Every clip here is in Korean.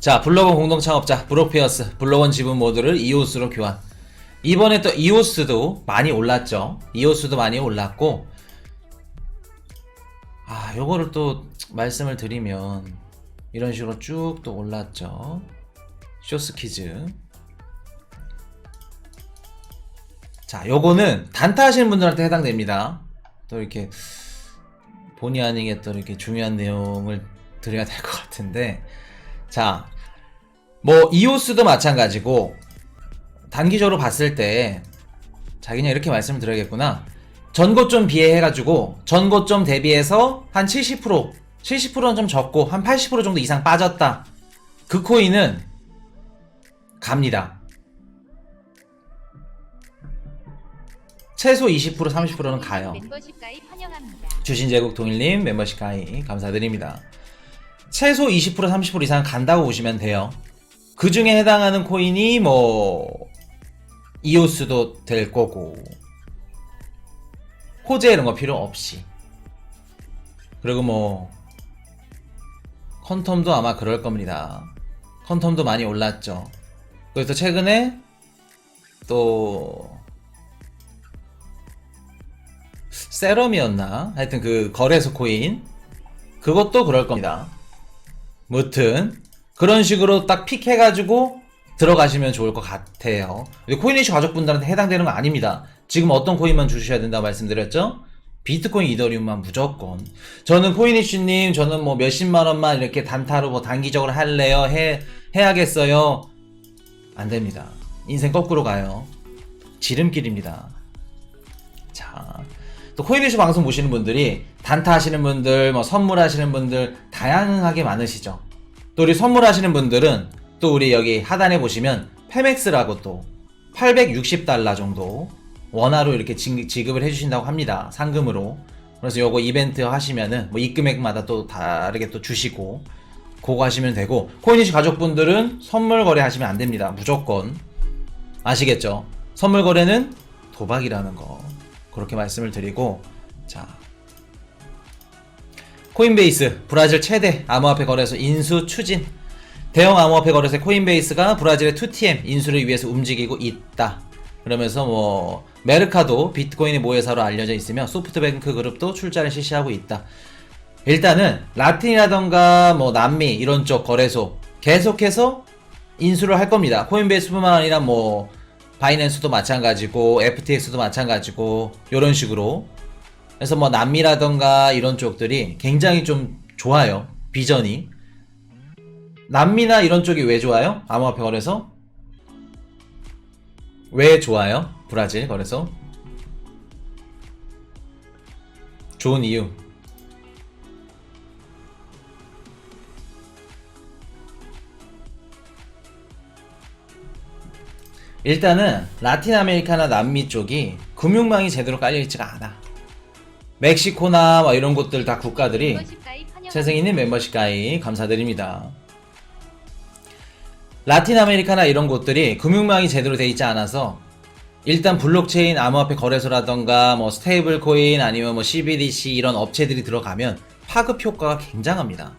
자, 블록원 공동 창업자 브로피어스 블록원 지분 모드를 이오스로 교환. 이번에 또 이오스도 많이 올랐죠. 이오스도 많이 올랐고 아, 요거를 또 말씀을 드리면 이런 식으로 쭉 또 올랐죠. 쇼스키즈. 자, 요거는 단타 하시는 분들한테 해당됩니다. 또 이렇게 본의 아니게 또 이렇게 중요한 내용을 드려야 될 것 같은데. 자, 뭐 이오스도 마찬가지고 단기적으로 봤을 때 자, 그냥 이렇게 말씀을 드려야겠구나. 전고점 비해해가지고 전고점 대비해서 한 70%, 70%는 좀 적고 한 80% 정도 이상 빠졌다. 그 코인은 갑니다. 최소 20% 30%는 가요. 환영합니다. 주신 제국 동일님 멤버십 가입 감사드립니다. 최소 20% 30% 이상 간다고 보시면 돼요. 그 중에 해당하는 코인이 뭐 이오스도 될 거고 호재 이런 거 필요 없이 그리고 뭐 컨텀도 아마 그럴 겁니다. 컨텀도 많이 올랐죠. 그래서 최근에 또 세럼이었나? 하여튼 그 거래소 코인 그것도 그럴 겁니다. 무튼 그런 식으로 딱 픽해가지고 들어가시면 좋을 것 같아요. 근데 코인이슈 가족분들한테 해당되는 거 아닙니다. 지금 어떤 코인만 주셔야 된다고 말씀드렸죠? 비트코인, 이더리움만 무조건. 저는 코인이슈님, 저는 뭐 몇십만 원만 이렇게 단타로 뭐 단기적으로 할래요? 해, 해야겠어요? 안 됩니다. 인생 거꾸로 가요. 지름길입니다. 자, 또 코인이슈 방송 보시는 분들이 단타 하시는 분들, 뭐 선물 하시는 분들 다양하게 많으시죠. 또 우리 선물 하시는 분들은 또 우리 여기 하단에 보시면 페맥스라고 또 860달러 정도 원화로 이렇게 지- 지급을 해주신다고 합니다. 상금으로. 그래서 요거 이벤트 하시면은 뭐 입금액마다 또 다르게 또 주시고 그거 하시면 되고 코인이슈 가족분들은 선물 거래 하시면 안 됩니다. 무조건 아시겠죠? 선물 거래는 도박이라는 거 그렇게 말씀을 드리고 자 코인베이스 브라질 최대 암호화폐 거래소 인수 추진 대형 암호화폐 거래소 코인베이스가 브라질의 2TM 인수를 위해서 움직이고 있다. 그러면서 뭐 메르카도 비트코인의 모회사로 알려져 있으며 소프트뱅크 그룹도 출자를 실시하고 있다. 일단은 라틴이라던가 뭐 남미 이런 쪽 거래소 계속해서 인수를 할 겁니다. 코인베이스뿐만 아니라 뭐 바이낸스도 마찬가지고 FTX도 마찬가지고 이런 식으로 그래서 뭐 남미라던가 이런 쪽들이 굉장히 좀 좋아요. 비전이 남미나 이런 쪽이 왜 좋아요? 암호화폐 거래소? 왜 좋아요? 브라질 거래소? 좋은 이유. 일단은 라틴 아메리카나 남미 쪽이 금융망이 제대로 깔려 있지가 않아. 멕시코나 뭐 이런 곳들 다 국가들이. 재생이님 멤버십 가입 감사드립니다. 라틴 아메리카나 이런 곳들이 금융망이 제대로 돼 있지 않아서 일단 블록체인 암호화폐 거래소라던가 뭐 스테이블 코인 아니면 뭐 CBDC 이런 업체들이 들어가면 파급 효과가 굉장합니다.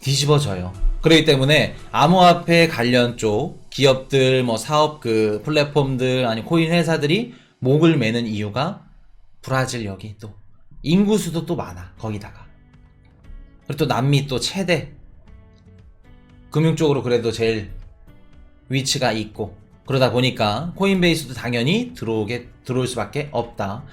뒤집어져요. 그렇기 때문에 암호화폐 관련 쪽 기업들 뭐 사업 그 플랫폼들 아니 코인 회사들이 목을 매는 이유가 브라질 여기 또 인구 수도 또 많아 거기다가. 그리고 또 남미 또 최대. 금융 쪽으로 그래도 제일 위치가 있고. 그러다 보니까 코인베이스도 당연히 들어오게 들어올 수밖에 없다.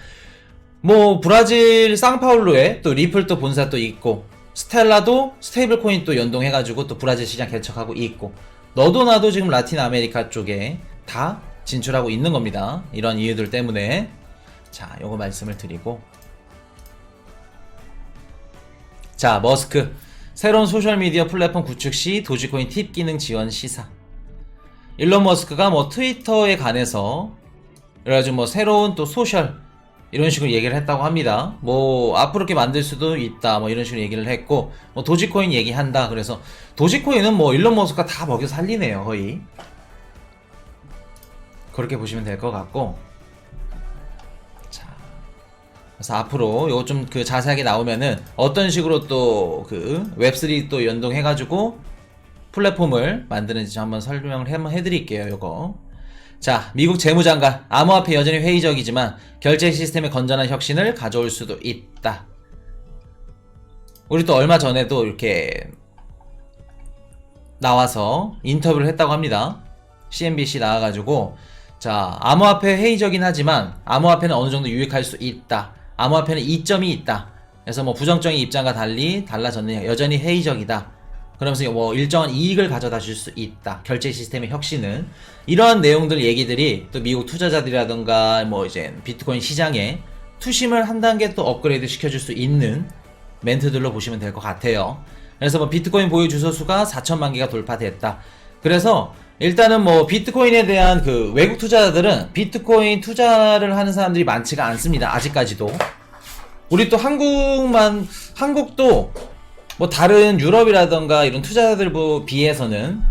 뭐 브라질 상파울루에 또 리플 또 본사 또 있고 스텔라도 스테이블 코인 또 연동해가지고 또 브라질 시장 개척하고 있고 너도 나도 지금 라틴 아메리카 쪽에 다 진출하고 있는 겁니다. 이런 이유들 때문에. 자 요거 말씀을 드리고. 자 머스크. 새로운 소셜 미디어 플랫폼 구축 시 도지코인 팁 기능 지원 시사. 일론 머스크가 뭐 트위터에 관해서 그래가지고 뭐 새로운 또 소셜 이런 식으로 얘기를 했다고 합니다. 뭐 앞으로 이렇게 만들 수도 있다. 뭐 이런 식으로 얘기를 했고 뭐 도지코인 얘기한다. 그래서 도지코인은 뭐 일론 머스크가 다 먹여 살리네요. 거의 그렇게 보시면 될 것 같고 자 그래서 앞으로 요거 좀 그 자세하게 나오면은 어떤 식으로 또 그 웹3 또 연동해 가지고 플랫폼을 만드는지 한번 설명을 해드릴게요. 요거. 자, 미국 재무장관 암호화폐 여전히 회의적이지만 결제 시스템의 건전한 혁신을 가져올 수도 있다. 우리 또 얼마 전에도 이렇게 나와서 인터뷰를 했다고 합니다. CNBC 나와가지고 자 암호화폐 회의적이긴 하지만 암호화폐는 어느 정도 유익할 수 있다. 암호화폐는 이점이 있다. 그래서 뭐 부정적인 입장과 달리 달라졌느냐 여전히 회의적이다. 그러면서 뭐 일정한 이익을 가져다 줄 수 있다. 결제 시스템의 혁신은 이러한 내용들 얘기들이 또 미국 투자자들이라던가 뭐 이제 비트코인 시장에 투심을 한 단계 또 업그레이드 시켜줄 수 있는 멘트들로 보시면 될 것 같아요. 그래서 뭐 비트코인 보유 주소 수가 4천만 개가 돌파됐다. 그래서 일단은 뭐 비트코인에 대한 그 외국 투자자들은 비트코인 투자를 하는 사람들이 많지가 않습니다. 아직까지도. 우리 또 한국만 한국도 뭐 다른 유럽이라던가 이런 투자자들 비해서는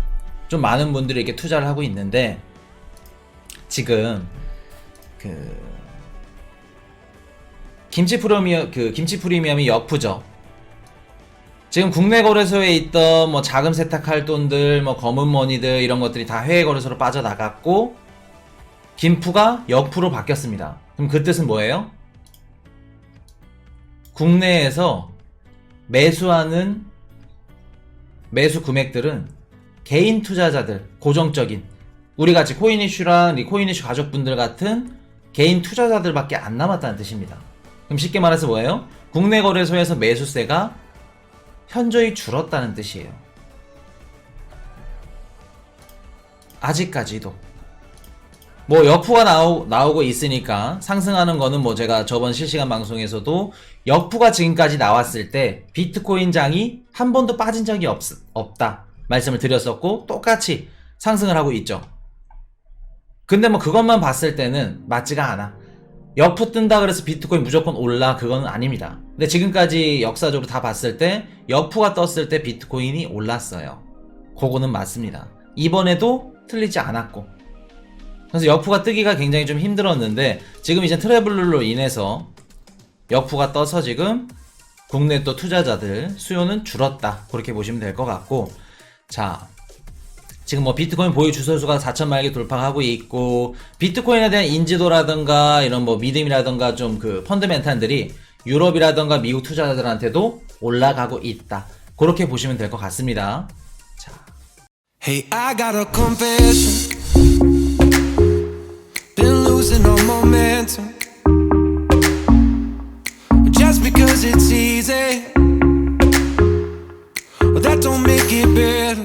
좀 많은 분들이 이렇게 투자를 하고 있는데 지금 그 김치 프리미엄 그 김치 프리미엄이 역푸죠. 지금 국내 거래소에 있던 뭐 자금 세탁할 돈들, 뭐 검은 머니들 이런 것들이 다 해외 거래소로 빠져나갔고 김프가 역프로 바뀌었습니다. 그럼 그 뜻은 뭐예요? 국내에서 매수하는 매수 금액들은 개인 투자자들, 고정적인 우리 같이 코인 이슈랑 이 코인 이슈 가족분들 같은 개인 투자자들밖에 안 남았다는 뜻입니다. 그럼 쉽게 말해서 뭐예요? 국내 거래소에서 매수세가 현저히 줄었다는 뜻이에요. 아직까지도. 뭐 역푸가 나오, 나오고 있으니까 상승하는 거는 뭐 제가 저번 실시간 방송에서도 역푸가 지금까지 나왔을 때 비트코인 장이 한 번도 빠진 적이 없, 없다 말씀을 드렸었고 똑같이 상승을 하고 있죠. 근데 뭐 그것만 봤을 때는 맞지가 않아. 역푸 뜬다 그래서 비트코인 무조건 올라 그건 아닙니다. 근데 지금까지 역사적으로 다 봤을 때 역푸가 떴을 때 비트코인이 올랐어요. 그거는 맞습니다. 이번에도 틀리지 않았고. 그래서 역푸가 뜨기가 굉장히 좀 힘들었는데 지금 이제 트래블러로 인해서 역푸가 떠서 지금 국내 또 투자자들 수요는 줄었다. 그렇게 보시면 될 것 같고. 자, 지금 뭐 비트코인 보유 주소수가 4천만 개 돌파하고 있고 비트코인에 대한 인지도라든가 이런 뭐 믿음이라든가 좀 그 펀드멘탈들이 유럽이라든가 미국 투자자들한테도 올라가고 있다. 그렇게 보시면 될 것 같습니다. Hey, losing all momentum. Just because it's easy, well, that don't make it better.